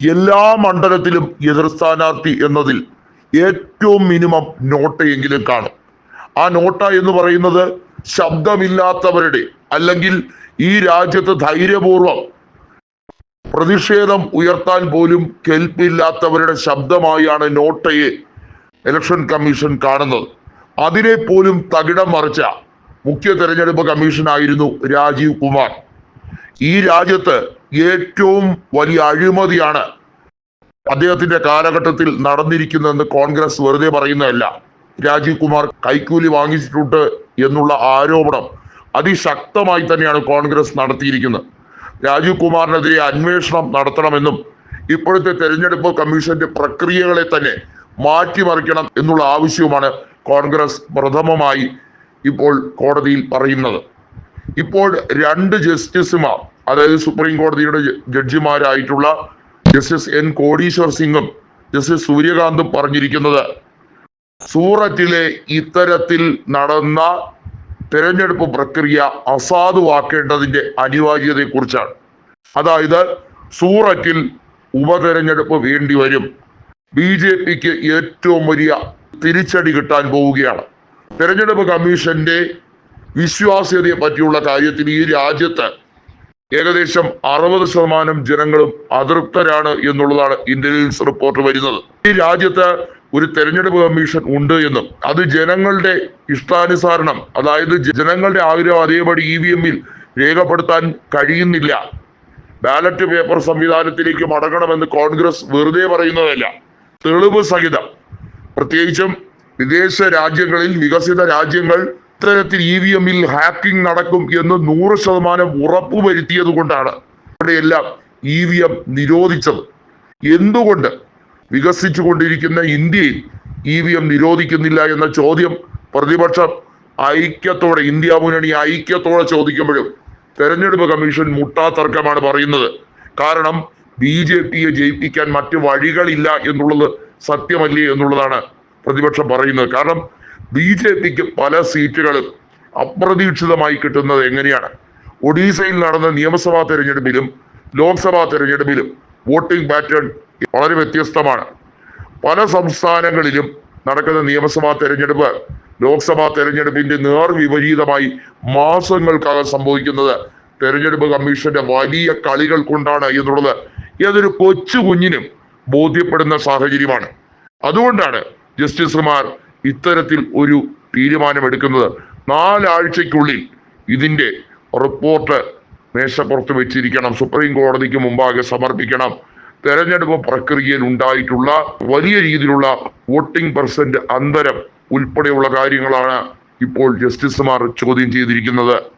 എല്ലാ മണ്ഡലത്തിലും എതിർ സ്ഥാനാർത്ഥി എന്നതിൽ ഏറ്റവും മിനിമം നോട്ടയെങ്കിലും കാണും. ആ നോട്ട എന്ന് പറയുന്നത് ശബ്ദമില്ലാത്തവരുടെ അല്ലെങ്കിൽ ഈ രാജ്യത്ത് ധൈര്യപൂർവം പ്രതിഷേധം ഉയർത്താൻ പോലും കെൽപ്പില്ലാത്തവരുടെ ശബ്ദമായാണ് നോട്ടയെ ഇലക്ഷൻ കമ്മീഷൻ കാണുന്നത്. അതിനെ പോലും തകിടം മറിച്ച മുഖ്യ തെരഞ്ഞെടുപ്പ് കമ്മീഷനായിരുന്നു രാജീവ് കുമാർ. ഈ രാജ്യത്ത് ഏറ്റവും വലിയ അഴിമതിയാണ് അദ്ദേഹത്തിന്റെ കാലഘട്ടത്തിൽ നടന്നിരിക്കുന്നതെന്ന് കോൺഗ്രസ് വെറുതെ പറയുന്നതല്ല. രാജീവ് കുമാർ കൈക്കൂലി വാങ്ങിച്ചിട്ടുണ്ട് എന്നുള്ള ആരോപണം അതിശക്തമായി തന്നെയാണ് കോൺഗ്രസ് നടത്തിയിരിക്കുന്നത്. രാജീവ് കുമാറിനെതിരെ അന്വേഷണം നടത്തണമെന്നും ഇപ്പോഴത്തെ തെരഞ്ഞെടുപ്പ് കമ്മീഷന്റെ പ്രക്രിയകളെ തന്നെ മാറ്റിമറിക്കണം എന്നുള്ള ആവശ്യവുമാണ് കോൺഗ്രസ് പ്രഥമമായി ഇപ്പോൾ കോടതിയിൽ പറയുന്നത്. ഇപ്പോൾ രണ്ട് ജസ്റ്റിസുമാർ അതായത് സുപ്രീം കോടതിയുടെ ജഡ്ജിമാരായിട്ടുള്ള ജസ്റ്റിസ് എൻ കോടീശ്വർ സിംഗും ജസ്റ്റിസ് സൂര്യകാന്തും പറഞ്ഞിരിക്കുന്നത് സൂററ്റിലെ ഇത്തരത്തിൽ നടന്ന തെരഞ്ഞെടുപ്പ് പ്രക്രിയ അസാധുവാക്കേണ്ടതിന്റെ അനിവാര്യതയെക്കുറിച്ചാണ്. അതായത് സൂറത്തിൽ ഉപതെരഞ്ഞെടുപ്പ് വേണ്ടി വരും. ബി ജെ പിക്ക് ഏറ്റവും വലിയ തിരിച്ചടി കിട്ടാൻ പോവുകയാണ്. തെരഞ്ഞെടുപ്പ് കമ്മീഷന്റെ വിശ്വാസ്യതയെ പറ്റിയുള്ള കാര്യത്തിൽ ഈ രാജ്യത്ത് ഏകദേശം അറുപത് ശതമാനം ജനങ്ങളും അതൃപ്തരാണ് എന്നുള്ളതാണ് ഇന്റലിജൻസ് റിപ്പോർട്ട് വരുന്നത്. ഈ രാജ്യത്ത് ഒരു തെരഞ്ഞെടുപ്പ് കമ്മീഷൻ ഉണ്ട് എന്നും അത് ജനങ്ങളുടെ ഇഷ്ടാനുസരണം അതായത് ജനങ്ങളുടെ ആഗ്രഹം അതേപടി ഇ വി എമ്മിൽ രേഖപ്പെടുത്താൻ കഴിയുന്നില്ല. ബാലറ്റ് പേപ്പർ സംവിധാനത്തിലേക്ക് മടങ്ങണമെന്ന് കോൺഗ്രസ് വെറുതെ പറയുന്നതല്ല. തെളിവ് സഹിതം. പ്രത്യേകിച്ചും വിദേശ രാജ്യങ്ങളിൽ വികസിത രാജ്യങ്ങൾ ഇത്തരത്തിൽ ഇ വി എമ്മിൽ ഹാക്കിംഗ് നടക്കും എന്ന് നൂറ് ശതമാനം ഉറപ്പുവരുത്തിയത് കൊണ്ടാണ് അവിടെയെല്ലാം ഇ വി എം നിരോധിച്ചത്. എന്തുകൊണ്ട് വികസിച്ചു കൊണ്ടിരിക്കുന്ന ഇന്ത്യയിൽ ഇ വി എം നിരോധിക്കുന്നില്ല എന്ന ചോദ്യം പ്രതിപക്ഷം ഐക്യത്തോടെ ഇന്ത്യ മുന്നണി ഐക്യത്തോടെ ചോദിക്കുമ്പോഴും തെരഞ്ഞെടുപ്പ് കമ്മീഷൻ മുട്ടാതർക്കമാണ് പറയുന്നത്. കാരണം ബി ജെ പിയെ ജയിപ്പിക്കാൻ മറ്റു വഴികളില്ല എന്നുള്ളത് സത്യമല്ലേ എന്നുള്ളതാണ് പ്രതിപക്ഷം പറയുന്നത്. കാരണം ബി ജെ പിക്ക് പല സീറ്റുകളും അപ്രതീക്ഷിതമായി കിട്ടുന്നത് എങ്ങനെയാണ്? ഒഡീസയിൽ നടന്ന നിയമസഭാ തെരഞ്ഞെടുപ്പിലും ലോക്സഭാ തെരഞ്ഞെടുപ്പിലും വോട്ടിംഗ് പാറ്റേൺ വളരെ വ്യത്യസ്തമാണ്. പല സംസ്ഥാനങ്ങളിലും നടക്കുന്ന നിയമസഭാ തെരഞ്ഞെടുപ്പ് ലോക്സഭാ തെരഞ്ഞെടുപ്പിന്റെ നേർവിപരീതമായി മാസങ്ങൾക്കകം സംഭവിക്കുന്നത് തെരഞ്ഞെടുപ്പ് കമ്മീഷന്റെ വലിയ കളികൾ കൊണ്ടാണ് എന്നുള്ളത് ഏതൊരു കൊച്ചു കുഞ്ഞിനും ബോധ്യപ്പെടുന്ന സാഹചര്യമാണ്. അതുകൊണ്ടാണ് ജസ്റ്റിസുമാർ ഇത്തരത്തിൽ ഒരു തീരുമാനമെടുക്കുന്നത് നാലാഴ്ചക്കുള്ളിൽ ഇതിന്റെ റിപ്പോർട്ട് മേശപ്പുറത്ത് വെച്ചിരിക്കണം. സുപ്രീം കോടതിക്ക് മുമ്പാകെ സമർപ്പിക്കണം. തെരഞ്ഞെടുപ്പ് പ്രക്രിയയിൽ ഉണ്ടായിട്ടുള്ള വലിയ രീതിയിലുള്ള വോട്ടിംഗ് പെർസെന്റ് അന്തരം ഉൾപ്പെടെയുള്ള കാര്യങ്ങളാണ് ഇപ്പോൾ ജസ്റ്റിസുമാർ ചോദ്യം ചെയ്തിരിക്കുന്നത്.